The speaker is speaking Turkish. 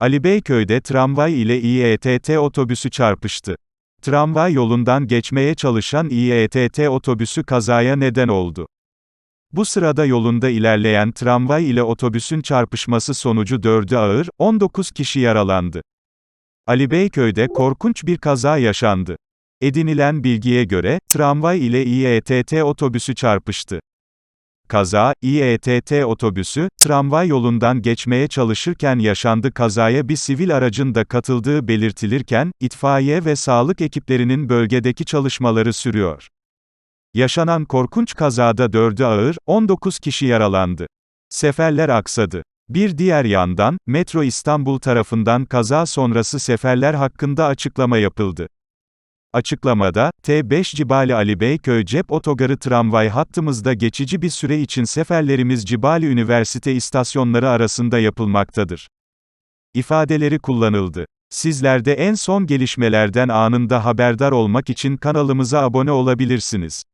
Ali Beyköy'de tramvay ile İETT otobüsü çarpıştı. Tramvay yolundan geçmeye çalışan İETT otobüsü kazaya neden oldu. Bu sırada yolunda ilerleyen tramvay ile otobüsün çarpışması sonucu 4'ü ağır, 19 kişi yaralandı. Ali Beyköy'de korkunç bir kaza yaşandı. Edinilen bilgiye göre, tramvay ile İETT otobüsü çarpıştı. Kaza, İETT otobüsü, tramvay yolundan geçmeye çalışırken yaşandı kazaya bir sivil aracın da katıldığı belirtilirken, itfaiye ve sağlık ekiplerinin bölgedeki çalışmaları sürüyor. Yaşanan korkunç kazada 4'ü ağır, 19 kişi yaralandı. Seferler aksadı. Bir diğer yandan, Metro İstanbul tarafından kaza sonrası seferler hakkında açıklama yapıldı. Açıklamada, T5 Cibali Ali Beyköy Cep Otogarı tramvay hattımızda geçici bir süre için seferlerimiz Cibali Üniversite istasyonları arasında yapılmaktadır. İfadeleri kullanıldı. Sizler de en son gelişmelerden anında haberdar olmak için kanalımıza abone olabilirsiniz.